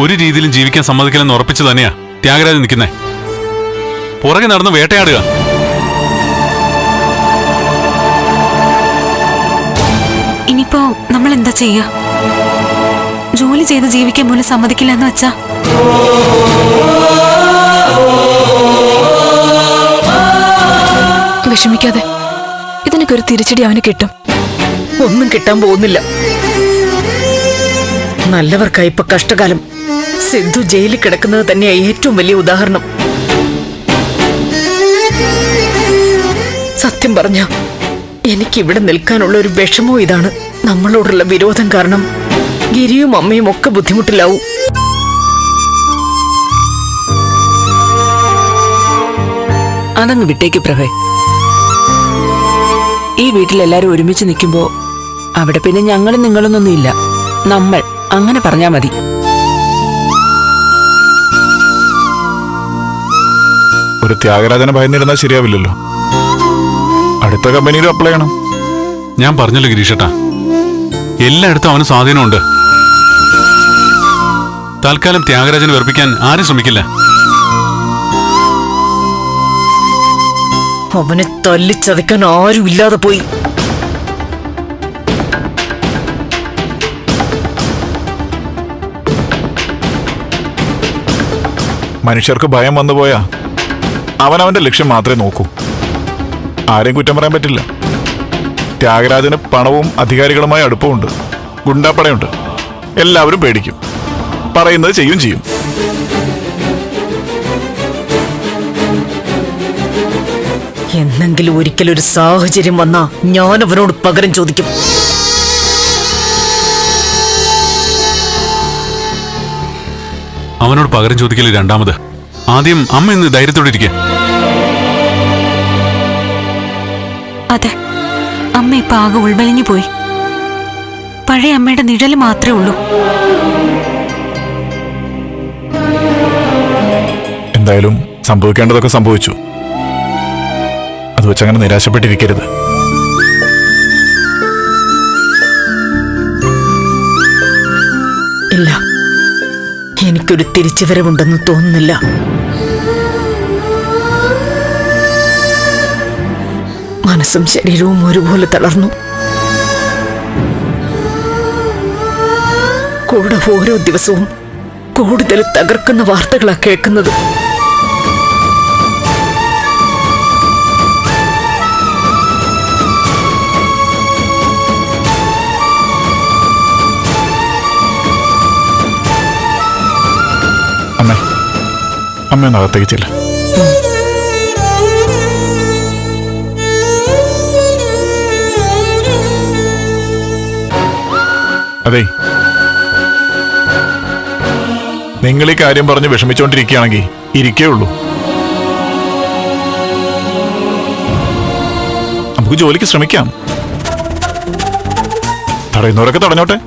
ഒരു രീതിയിലും ജീവിക്കാൻ സമ്മതിക്കില്ലെന്ന് ഉറപ്പിച്ചു തന്നെയാ ത്യാഗരാജ് നിൽക്കുന്നേ. പുറകെ നടന്ന് വേട്ടയാടുക. ഇനിയിപ്പോ നമ്മൾ എന്താ ചെയ്യുക ജോലി ചെയ്ത് ജീവിക്കാൻ പോലും സമ്മതിക്കില്ല എന്ന് വെച്ചാ? വിഷമിക്കാതെ ഇതിനൊക്കെ ഒരു തിരിച്ചടി അവന് കിട്ടും. ഒന്നും കിട്ടാൻ പോകുന്നില്ല. നല്ലവർക്കായി ഇപ്പൊ കഷ്ടകാലം. സിദ്ധു ജയിലിൽ കിടക്കുന്നത് തന്നെയായി ഏറ്റവും വലിയ ഉദാഹരണം. സത്യം പറഞ്ഞ എനിക്ക് ഇവിടെ നിൽക്കാനുള്ള ഒരു വിഷമോ ഇതാണ്. നമ്മളോടുള്ള വിരോധം കാരണം ഗിരിയും അമ്മയും ഒക്കെ ബുദ്ധിമുട്ടിലാവും. അതങ്ങ് വിട്ടേക്ക് പ്രഭേ. ഈ വീട്ടിൽ എല്ലാരും ഒരുമിച്ച് നിൽക്കുമ്പോ അവിടെ പിന്നെ ഞങ്ങളും നിങ്ങളൊന്നൊന്നും ഇല്ല നമ്മൾ. അങ്ങനെ പറഞ്ഞാ മതി. ഒരു ത്യാഗരാജനെ ഭയന്നിരുന്നാൽ ശരിയാവില്ലല്ലോ. അടുത്ത കമ്പനിയിലും അപ്ലൈ ചെയ്യണം. ഞാൻ പറഞ്ഞല്ലോ ഗിരീഷേട്ടാ. എല്ലായിടത്തും അവന് സ്വാധീനമുണ്ട്. തൽക്കാലം ത്യാഗരാജനെ വെറുപ്പിക്കാൻ ആരും ശ്രമിക്കില്ല. അവനെ തല്ലിച്ചതയ്ക്കാൻ ആരും ഇല്ലാതെ പോയി. മനുഷ്യർക്ക് ഭയം വന്നുപോയാ അവൻ അവന്റെ ലക്ഷ്യം മാത്രമേ നോക്കൂ. ആരെയും കുറ്റം പറയാൻ പറ്റില്ല. ത്യാഗരാജന് പണവും അധികാരികളുമായി അടുപ്പമുണ്ട്. ഗുണ്ടാപ്പടയുണ്ട്. എല്ലാവരും പേടിക്കും. പറയുന്നത് ചെയ്യും ചെയ്യും. എന്നെങ്കിലും ഒരിക്കലൊരു സാഹചര്യം വന്നാ ഞാൻ അവനോട് പകരം ചോദിക്കും. അവനോട് പകരം ചോദിക്കൽ രണ്ടാമത്? ആദ്യം അമ്മ ഇന്ന് ധൈര്യത്തോടെ ഇരിക്കുക അതെ. അമ്മ ഇപ്പൊ ആകെ ഉൾവലിഞ്ഞു പോയി. പഴയ അമ്മയുടെ നിഴൽ മാത്രമേ ഉള്ളൂ. എന്തായാലും സംഭവിക്കേണ്ടതൊക്കെ സംഭവിച്ചു. അത് വെച്ച് അങ്ങനെ നിരാശപ്പെട്ടിരിക്കരുത്. ഇല്ല. എനിക്കൊരു തിരിച്ചുവരവുണ്ടെന്ന് തോന്നുന്നില്ല. മനസ്സും ശരീരവും ഒരുപോലെ തളർന്നു. കൂടെ ഓരോ ദിവസവും കൂടുതൽ തകർക്കുന്ന വാർത്തകളാണ് കേൾക്കുന്നത്. അമ്മ ഒന്ന് അകത്തേക്ക് ചെല്ല അതെ. നിങ്ങൾ ഈ കാര്യം പറഞ്ഞ് വിഷമിച്ചുകൊണ്ടിരിക്കുകയാണെങ്കിൽ ഇരിക്കേ ഉള്ളൂ. നമുക്ക് ജോലിക്ക് ശ്രമിക്കാം. തടയുന്നവരൊക്കെ തടഞ്ഞോട്ടെ.